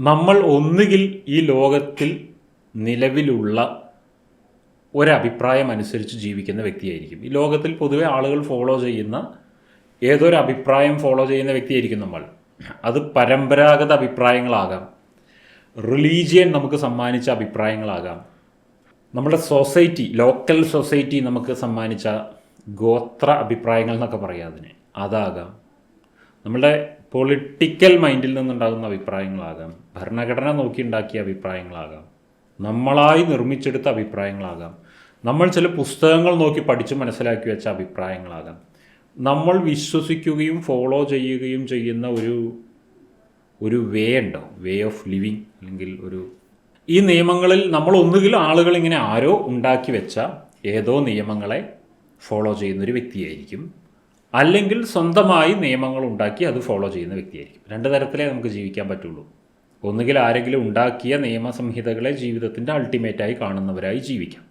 നമ്മൾ ഒന്നുകിൽ ഈ ലോകത്തിൽ നിലവിലുള്ള ഒരഭിപ്രായം അനുസരിച്ച് ജീവിക്കുന്ന വ്യക്തിയായിരിക്കും. ഈ ലോകത്തിൽ പൊതുവെ ആളുകൾ ഫോളോ ചെയ്യുന്ന ഏതൊരു അഭിപ്രായം ഫോളോ ചെയ്യുന്ന വ്യക്തിയായിരിക്കും നമ്മൾ. അത് പരമ്പരാഗത അഭിപ്രായങ്ങളാകാം. റിലീജിയൻ നമുക്ക് സമ്മാനിച്ച അഭിപ്രായങ്ങളാകാം. നമ്മുടെ സൊസൈറ്റി ലോക്കൽ സൊസൈറ്റി നമുക്ക് സമ്മാനിച്ച ഗോത്ര അഭിപ്രായങ്ങൾ എന്നൊക്കെ പറയാം അതിന്. അതാകാം. നമ്മുടെ പൊളിറ്റിക്കൽ മൈൻഡിൽ നിന്നുണ്ടാകുന്ന അഭിപ്രായങ്ങളാകാം. ഭരണഘടന നോക്കി ഉണ്ടാക്കിയ അഭിപ്രായങ്ങളാകാം. നമ്മളായി നിർമ്മിച്ചെടുത്ത അഭിപ്രായങ്ങളാകാം. നമ്മൾ ചില പുസ്തകങ്ങൾ നോക്കി പഠിച്ച് മനസ്സിലാക്കി വെച്ച അഭിപ്രായങ്ങളാകാം. നമ്മൾ വിശ്വസിക്കുകയും ഫോളോ ചെയ്യുകയും ചെയ്യുന്ന ഒരു ഒരു വേ ഉണ്ടോ? വേ ഓഫ് ലിവിങ് അല്ലെങ്കിൽ ഒരു ഈ നിയമങ്ങളിൽ നമ്മൾ ഒന്നുകിൽ ആളുകൾ ഇങ്ങനെ ആരോ ഉണ്ടാക്കി വെച്ച ഏതോ നിയമങ്ങളെ ഫോളോ ചെയ്യുന്നൊരു വ്യക്തിയായിരിക്കും. അല്ലെങ്കിൽ സ്വന്തമായി നിയമങ്ങൾ ഉണ്ടാക്കി അത് ഫോളോ ചെയ്യുന്ന വ്യക്തിയായിരിക്കും. രണ്ട് തരത്തിലേ നമുക്ക് ജീവിക്കാൻ പറ്റുള്ളൂ. ഒന്നുകിൽ ആരെങ്കിലും ഉണ്ടാക്കിയ നിയമസംഹിതകളെ ജീവിതത്തിന്റെ അൾട്ടിമേറ്റായി കാണുന്നവരായി ജീവിക്കാം.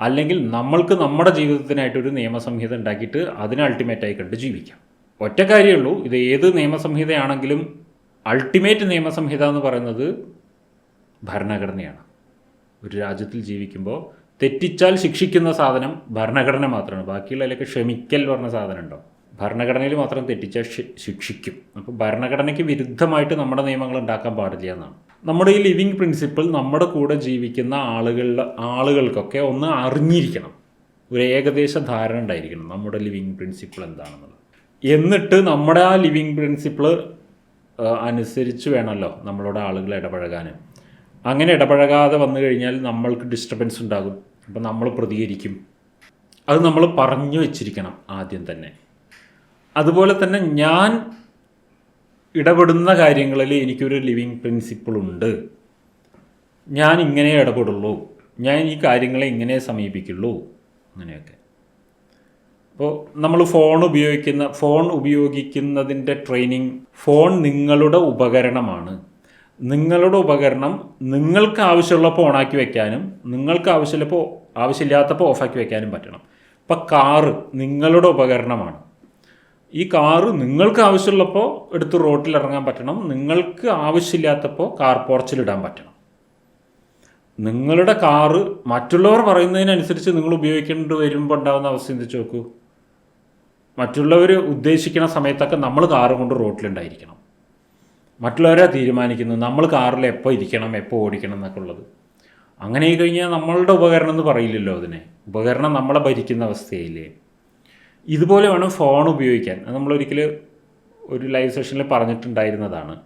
അല്ലെങ്കിൽ നമ്മൾക്ക് നമ്മുടെ ജീവിതത്തിനായിട്ടൊരു നിയമസംഹിത ഉണ്ടാക്കിയിട്ട് അതിനെ അൾട്ടിമേറ്റായി കണ്ട് ജീവിക്കാം. ഒറ്റ കാര്യമുള്ളൂ ഇത് ഏത് നിയമസംഹിതയാണെങ്കിലും അൾട്ടിമേറ്റ് നിയമസംഹിത എന്ന് പറയുന്നത് ഭരണഘടനയാണ്. ഒരു രാജ്യത്തിൽ ജീവിക്കുമ്പോൾ തെറ്റിച്ചാൽ ശിക്ഷിക്കുന്ന സാധനം ഭരണഘടന മാത്രമാണ്. ബാക്കിയുള്ളതിലൊക്കെ ക്ഷമിക്കൽ പറഞ്ഞ സാധനം ഉണ്ടോ ഭരണഘടനയിൽ മാത്രം തെറ്റിച്ചാൽ ശിക്ഷിക്കും. അപ്പോൾ ഭരണഘടനയ്ക്ക് വിരുദ്ധമായിട്ട് നമ്മുടെ നിയമങ്ങൾ ഉണ്ടാക്കാൻ പാടില്ല എന്നാണ്. നമ്മുടെ ഈ ലിവിങ് പ്രിൻസിപ്പിൾ നമ്മുടെ കൂടെ ജീവിക്കുന്ന ആളുകളുടെ ആളുകൾക്കൊക്കെ ഒന്ന് അറിഞ്ഞിരിക്കണം. ഒരു ഏകദേശ ധാരണ ഉണ്ടായിരിക്കണം നമ്മുടെ ലിവിങ് പ്രിൻസിപ്പിൾ എന്താണെന്നുള്ളത്. എന്നിട്ട് നമ്മുടെ ആ ലിവിങ് പ്രിൻസിപ്പിൾ അനുസരിച്ച് വേണമല്ലോ നമ്മളോട് ആളുകൾ ഇടപഴകാൻ. അങ്ങനെ ഇടപഴകാതെ വന്നു കഴിഞ്ഞാൽ നമ്മൾക്ക് ഡിസ്റ്റർബൻസ് ഉണ്ടാകും. അപ്പം നമ്മൾ പ്രതികരിക്കും. അത് നമ്മൾ പറഞ്ഞു വെച്ചിരിക്കണം ആദ്യം തന്നെ. അതുപോലെ തന്നെ ഞാൻ ഇടപെടുന്ന കാര്യങ്ങളിൽ എനിക്കൊരു ലിവിങ് പ്രിൻസിപ്പിൾ ഉണ്ട്. ഞാൻ ഇങ്ങനെ ഇടപെടുള്ളൂ. ഞാൻ ഈ കാര്യങ്ങളെ ഇങ്ങനെ സമീപിക്കുള്ളൂ. അങ്ങനെയൊക്കെ. അപ്പോൾ നമ്മൾ ഫോൺ ഉപയോഗിക്കുന്ന ഫോൺ ഉപയോഗിക്കുന്നതിന്റെ ട്രെയിനിങ് ഫോൺ നിങ്ങളുടെ ഉപകരണമാണ്. നിങ്ങളുടെ ഉപകരണം നിങ്ങൾക്ക് ആവശ്യമുള്ളപ്പോൾ ഓണാക്കി വെക്കാനും നിങ്ങൾക്ക് ആവശ്യമുള്ളപ്പോൾ ആവശ്യമില്ലാത്തപ്പോൾ ഓഫാക്കി വെക്കാനും പറ്റണം. ഇപ്പം കാറ് നിങ്ങളുടെ ഉപകരണമാണ്. ഈ കാറ് നിങ്ങൾക്ക് ആവശ്യമുള്ളപ്പോൾ എടുത്ത് റോട്ടിൽ ഇറങ്ങാൻ പറ്റണം. നിങ്ങൾക്ക് ആവശ്യമില്ലാത്തപ്പോൾ കാർ പോർച്ചിലിടാൻ പറ്റണം. നിങ്ങളുടെ കാറ് മറ്റുള്ളവർ പറയുന്നതിനനുസരിച്ച് നിങ്ങൾ ഉപയോഗിക്കേണ്ടി വരുമ്പോൾ ഉണ്ടാകുന്ന അവസ്ഥ ചിന്തിച്ച് നോക്കൂ? മറ്റുള്ളവർ ഉദ്ദേശിക്കുന്ന സമയത്തൊക്കെ നമ്മൾ കാറ് കൊണ്ട് റോട്ടിലുണ്ടായിരിക്കണം മറ്റുള്ളവരെ തീരുമാനിക്കുന്നു. നമ്മൾ കാറിൽ എപ്പോൾ ഇരിക്കണം എപ്പോൾ ഓടിക്കണം എന്നൊക്കെ ഉള്ളത്. അങ്ങനെ കഴിഞ്ഞാൽ നമ്മളുടെ ഉപകരണം എന്ന് പറയില്ലല്ലോ അതിനെ. ഉപകരണം നമ്മളെ ഭരിക്കുന്ന അവസ്ഥയില്ലേ? ഇതുപോലെ വേണം ഫോൺ ഉപയോഗിക്കാൻ. അത് നമ്മളൊരിക്കൽ ഒരു ലൈവ് സെഷനിൽ പറഞ്ഞിട്ടുണ്ടായിരുന്നതാണ്.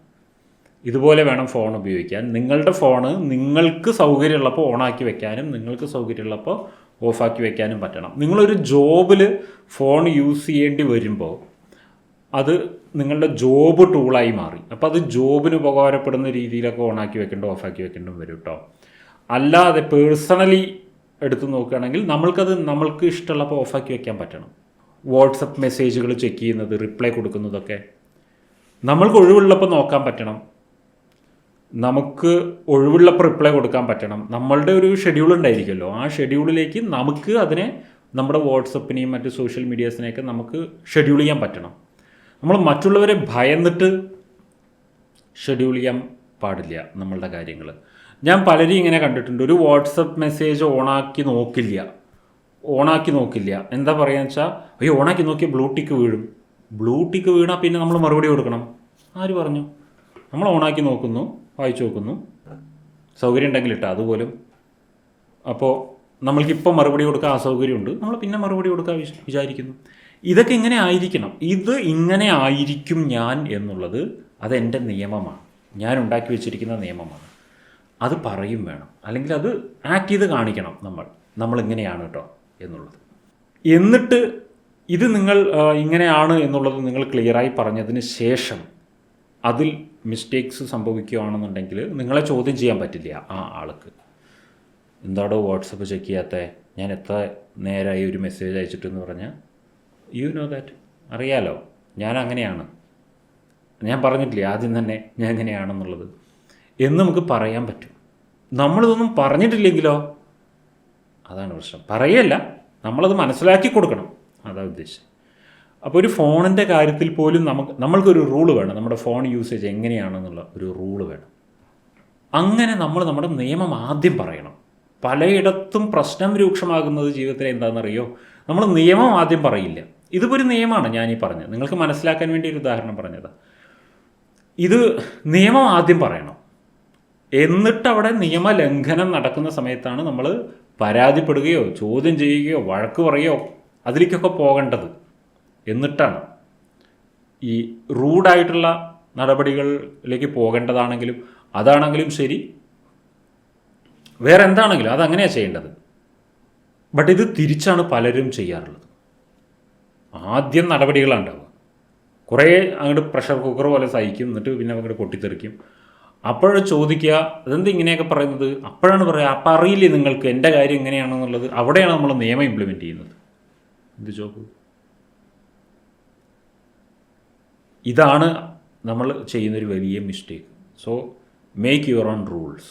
ഇതുപോലെ വേണം ഫോൺ ഉപയോഗിക്കാൻ. നിങ്ങളുടെ ഫോണ് നിങ്ങൾക്ക് സൗകര്യമുള്ളപ്പോൾ ഓണാക്കി വെക്കാനും നിങ്ങൾക്ക് സൗകര്യമുള്ളപ്പോൾ ഓഫാക്കി വെക്കാനും പറ്റണം. നിങ്ങളൊരു ജോബിൽ ഫോൺ യൂസ് ചെയ്യേണ്ടി വരുമ്പോൾ അത് നിങ്ങളുടെ ജോബ് ടൂളായി മാറി. അപ്പോൾ അത് ജോബിന് ഉപകാരപ്പെടുന്ന രീതിയിലൊക്കെ ഓണാക്കി വെക്കേണ്ട ഓഫാക്കി വെക്കേണ്ടും വരും കേട്ടോ അല്ലാതെ പേഴ്സണലി എടുത്ത് നോക്കുകയാണെങ്കിൽ നമ്മൾക്കത് നമ്മൾക്ക് ഇഷ്ടമുള്ളപ്പോൾ ഓഫാക്കി വെക്കാൻ പറ്റണം. വാട്സപ്പ് മെസ്സേജുകൾ ചെക്ക് ചെയ്യുന്നത് റിപ്ലൈ കൊടുക്കുന്നതൊക്കെ നമ്മൾക്ക് ഒഴിവുള്ളപ്പോൾ നോക്കാൻ പറ്റണം. നമുക്ക് ഒഴിവുള്ളപ്പോൾ റിപ്ലൈ കൊടുക്കാൻ പറ്റണം. നമ്മളുടെ ഒരു ഷെഡ്യൂൾ ഉണ്ടായിരിക്കുമല്ലോ. ആ ഷെഡ്യൂളിലേക്ക് നമുക്ക് അതിനെ നമ്മുടെ വാട്സപ്പിനെയും മറ്റ് സോഷ്യൽ മീഡിയാസിനെയൊക്കെ നമുക്ക് ഷെഡ്യൂൾ ചെയ്യാൻ പറ്റണം. നമ്മൾ മറ്റുള്ളവരെ ഭയന്നിട്ട് ഷെഡ്യൂൾ ചെയ്യാൻ പാടില്ല നമ്മളുടെ കാര്യങ്ങൾ. ഞാൻ പലരും ഇങ്ങനെ കണ്ടിട്ടുണ്ട്. ഒരു വാട്സപ്പ് മെസ്സേജ് ഓണാക്കി നോക്കില്ല. ഓണാക്കി നോക്കില്ല. എന്താ പറയുക വെച്ചാൽ അയ്യോ ഓണാക്കി നോക്കിയ ബ്ലൂ ടിക്ക് വീഴും. ബ്ലൂ ടിക്ക് വീണാൽ പിന്നെ നമ്മൾ മറുപടി കൊടുക്കണം. ആര് പറഞ്ഞു? നമ്മൾ ഓണാക്കി നോക്കുന്നു വായിച്ചു നോക്കുന്നു. സൗകര്യം ഉണ്ടെങ്കിൽ ഇട്ടാ അതുപോലും. അപ്പോൾ നമ്മൾക്കിപ്പോൾ മറുപടി കൊടുക്കാൻ അസൗകര്യമുണ്ട് നമ്മൾ പിന്നെ മറുപടി കൊടുക്കാൻ വിച- വിചാരിക്കുന്നു. ഇതൊക്കെ ഇങ്ങനെ ആയിരിക്കണം. ഇത് ഇങ്ങനെ ആയിരിക്കും ഞാൻ എന്നുള്ളത് അതെന്റെ നിയമമാണ്. ഞാൻ ഉണ്ടാക്കി വെച്ചിരിക്കുന്ന നിയമമാണ്. അത് പറയും വേണം. അല്ലെങ്കിൽ അത് ആക്ട് ചെയ്ത് കാണിക്കണം നമ്മൾ. നമ്മൾ ഇങ്ങനെയാണ് കേട്ടോ എന്നുള്ളത്. എന്നിട്ട് ഇത് നിങ്ങൾ ഇങ്ങനെയാണ് എന്നുള്ളത് നിങ്ങൾ ക്ലിയറായി പറഞ്ഞതിന് ശേഷം അതിൽ മിസ്റ്റേക്സ് സംഭവിക്കുകയാണെന്നുണ്ടെങ്കിൽ നിങ്ങളെ ചോദ്യം ചെയ്യാൻ പറ്റില്ല ആ ആൾക്ക്. എന്താടോ വാട്സപ്പ് ചെക്ക് ചെയ്യാത്ത? ഞാൻ എത്ര നേരമായി ഒരു മെസ്സേജ് അയച്ചിട്ടെന്ന് പറഞ്ഞാൽ യു നോ ദാറ്റ് അറിയാലോ? ഞാൻ അങ്ങനെയാണ്. ഞാൻ പറഞ്ഞിട്ടില്ലേ? ആദ്യം തന്നെ ഞാൻ എങ്ങനെയാണെന്നുള്ളത് എന്ന് നമുക്ക് പറയാൻ പറ്റും. നമ്മളിതൊന്നും പറഞ്ഞിട്ടില്ലെങ്കിലോ? അതാണ് പ്രശ്നം. പറയല്ല. നമ്മളത് മനസ്സിലാക്കി കൊടുക്കണം. അതാ ഉദ്ദേശം. അപ്പോൾ ഒരു ഫോണിന്റെ കാര്യത്തിൽ പോലും നമുക്ക് നമ്മൾക്കൊരു റൂൾ വേണം. നമ്മുടെ ഫോൺ യൂസേജ് എങ്ങനെയാണെന്നുള്ള ഒരു റൂൾ വേണം. അങ്ങനെ നമ്മൾ നമ്മുടെ നിയമം ആദ്യം പറയണം. പലയിടത്തും പ്രശ്നം രൂക്ഷമാകുന്നത് ജീവിതത്തിൽ എന്താണെന്നറിയോ നമ്മൾ നിയമം ആദ്യം പറയില്ല. ഇതിപ്പോൾ ഒരു നിയമമാണ് ഞാൻ ഈ പറഞ്ഞത്. നിങ്ങൾക്ക് മനസ്സിലാക്കാൻ വേണ്ടി ഒരു ഉദാഹരണം പറഞ്ഞത്. ഇത് നിയമം ആദ്യം പറയണം. എന്നിട്ട് അവിടെ നിയമലംഘനം നടക്കുന്ന സമയത്താണ് നമ്മൾ പരാതിപ്പെടുകയോ ചോദ്യം ചെയ്യുകയോ വഴക്ക് പറയുകയോ അതിലേക്കൊക്കെ പോകേണ്ടത്. എന്നിട്ടാണ്. ഈ റൂഡായിട്ടുള്ള നടപടികളിലേക്ക് പോകേണ്ടതാണെങ്കിലും അതാണെങ്കിലും ശരി. വേറെ എന്താണെങ്കിലും അതങ്ങനെയാണ് ചെയ്യേണ്ടത്. ബട്ട് ഇത് തിരിച്ചാണ് പലരും ചെയ്യാറുള്ളത്. ആദ്യം നടപടികളാണ് ഉണ്ടാവുക കുറേ അങ്ങോട്ട് പ്രഷർ കുക്കർ പോലെ സഹിക്കും എന്നിട്ട് പിന്നെ അങ്ങോട്ട് പൊട്ടിത്തെറിക്കും. അപ്പോഴ് ചോദിക്കുക അതെന്ത് ഇങ്ങനെയൊക്കെ പറയുന്നത്? അപ്പോഴാണ് പറയുക അപ്പം അറിയില്ലേ നിങ്ങൾക്ക് എന്റെ കാര്യം എങ്ങനെയാണെന്നുള്ളത്? അവിടെയാണ് നമ്മൾ നിയമം ഇംപ്ലിമെന്റ് ചെയ്യുന്നത്. എന്ത് ജോബ് ഇതാണ് നമ്മൾ ചെയ്യുന്നൊരു വലിയ mistake so make your own rules